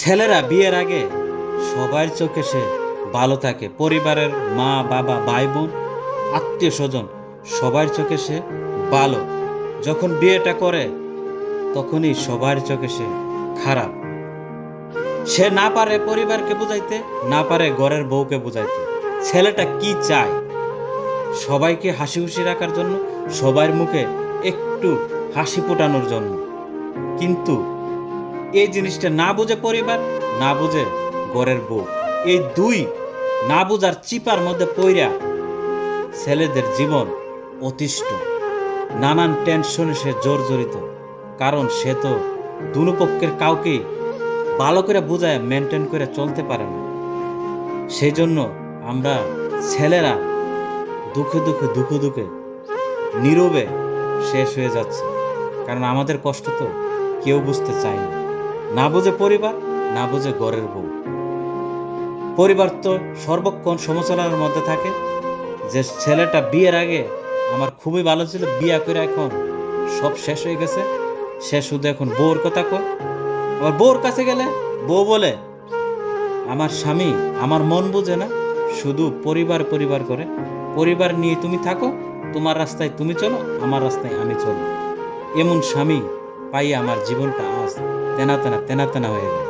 ছেলেরা বিয়ের আগে সবার চোখে সে ভালো থাকে। পরিবারের মা, বাবা, ভাই, বোন, আত্মীয় স্বজন সবার চোখে সে ভালো। যখন বিয়েটা করে, তখনই সবার চোখে সে খারাপ। সে না পারে পরিবারকে বুঝাইতে, না পারে ঘরের বউকে বুঝাইতে। ছেলেটা কি চায়? সবাইকে হাসি খুশি রাখার জন্য সবার মুখে একটু হাসি ফোটানোর জন্য। কিন্তু এই জিনিসটা না বুঝে পরিবার, না বুঝে ঘরের বউ। এই দুই না বুঝার চিপার মধ্যে পইরা ছেলেদের জীবন অতিষ্ঠ। নানান টেনশনে সে জর্জরিত, কারণ সে তো দুনো পক্ষের কাউকে ভালো করে বুঝায় মেনটেন করে চলতে পারে না। সেই জন্য আমরা ছেলেরা দুঃখে দুঃখে দুঃখে দুঃখে নীরবে শেষ হয়ে যাচ্ছে। কারণ আমাদের কষ্ট তো কেউ বুঝতে চায় না। না বুঝে পরিবার, না বুঝে ঘরের বউ। পরিবার তো সর্বক্ষণ সমালোচনার মধ্যে থাকে। যে ছেলেটা বিয়ের আগে আমার খুবই ভালো ছিল, বিয়া করে এখন সব শেষ হয়ে গেছে। সে শুধু এখন বউর কথা কয়। আবার বউর কাছে গেলে বউ বলে, আমার স্বামী আমার মন বুঝে না, শুধু পরিবার পরিবার করে। পরিবার নিয়ে তুমি থাকো, তোমার রাস্তায় তুমি চলো, আমার রাস্তায় আমি চলো। এমন স্বামী পাই আমার জীবনটা আজ তেনা তেনা তেনা তেনা হয়ে গেল